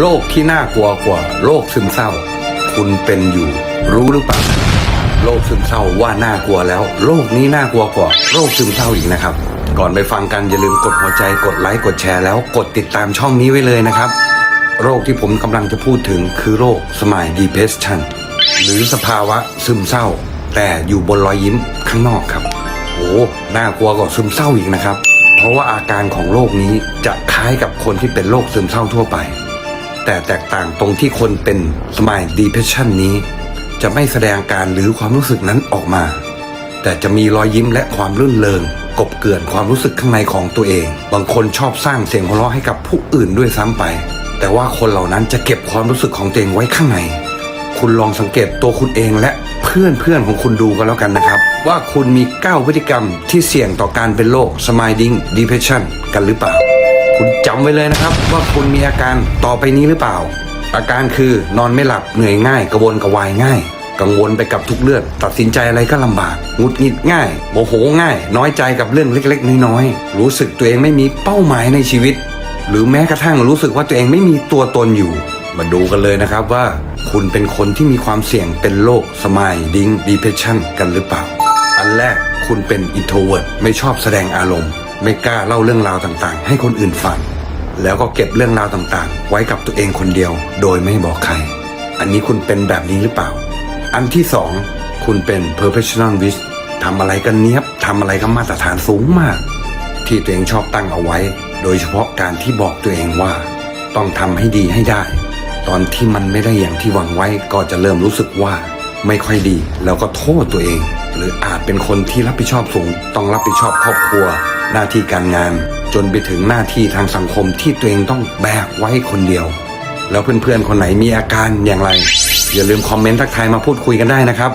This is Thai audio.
โรคที่น่ากลัวกว่าโรคซึมเศร้า คุณเป็นอยู่ รู้หรือเปล่าโรคซึมเศร้าว่าน่ากลัวแล้วโรคนี้น่ากลัวกว่าโรคซึมเศร้าอีกนะครับ ก่อนไปฟังกันอย่าลืมกดหัวใจกดไลค์กดแชร์แล้วกดติดตามช่องนี้ไว้เลยนะครับ โรคที่ผมกำลังจะพูดถึงคือโรคสมาย depression หรือสภาวะซึมเศร้า แต่อยู่บนรอยยิ้มข้างนอกครับโอ้น่ากลัวกว่าซึมเศร้าอีกนะครับ เพราะว่าอาการของโรคนี้จะคล้ายกับคนที่เป็นโรคซึมเศร้าทั่วไป แต่แตกต่างตรงที่คนเป็นสมาย depression นี้ จะไม่แสดงการหรือความรู้สึกนั้นออกมา แต่จะมีรอยยิ้มและความรื่นเริงกบเกลื่อนความรู้สึกข้างในของตัวเอง บางคนชอบสร้างเสียงหัวเราะให้กับผู้อื่นด้วยซ้ำไป แต่ว่าคนเหล่านั้นจะเก็บความรู้สึกของตัวเองไว้ข้างใน คุณลองสังเกตตัวคุณเองและเพื่อนเพื่อนของคุณดูกันแล้วกันนะครับ ว่าคุณมี 9 พฤติกรรมที่เสี่ยงต่อการเป็นโรค Smiling Depression กันหรือเปล่าำไว้เลยนะครับ ว่าคุณมีอาการต่อไปนี้หรือเปล่า อาการคือนอนไม่หลับเหนื่อยง่ายกระวนกระวายง่าย กังวลไปกับทุกเรื่องตัดสินใจอะไรก็ลำบากหงุดหงิดง่ายโมโหง่าย น้อยใจกับเรื่องเล็ก ๆ น้อยๆรู้สึกตัวเองไม่มีเป้าหมายในชีวิต หรือแม้กระทั่งรู้สึกว่าตัวเองไม่มีตัวตนอยู่ มาดูกันเลยนะครับว่า คุณเป็นคนที่มีความเสี่ยงเป็นโรคสมายดิ้งดีเพชชันกันหรือเปล่า อันแรกคุณเป็นอินโทรเวิร์ดไม่ชอบแสดงอารมณ์ไม่กล้าเล่าเรื่องราวต่างๆ ให้คนอื่นฟัง แล้วก็เก็บเรื่องราวต่างๆ ไว้กับตัวเองคนเดียว โดยไม่บอกใคร อันนี้คุณเป็นแบบนี้หรือเปล่า อันที่สองคุณเป็น perfectionist ทำอะไรกันเนี้ยบทำอะไรก็มาตรฐานสูงมาก ที่ตัวเองชอบตั้งเอาไว้ โดยเฉพาะการที่บอกตัวเองว่า ต้องทำให้ดีให้ได้ ตอนที่มันไม่ได้อย่างที่หวังไว้ก็จะเริ่มรู้สึกว่า ไม่ค่อยดี แล้วก็โทษตัวเอง หรืออาจเป็นคนที่รับผิดชอบสูง ต้องรับผิดชอบครอบครัว หน้าที่การงาน จนไปถึงหน้าที่ทางสังคมที่ตัวเองต้องแบกไว้คนเดียว แล้วเพื่อนๆคนไหนมีอาการอย่างไร อย่าลืมคอมเมนต์ทักทายมาพูดคุยกันได้นะครับ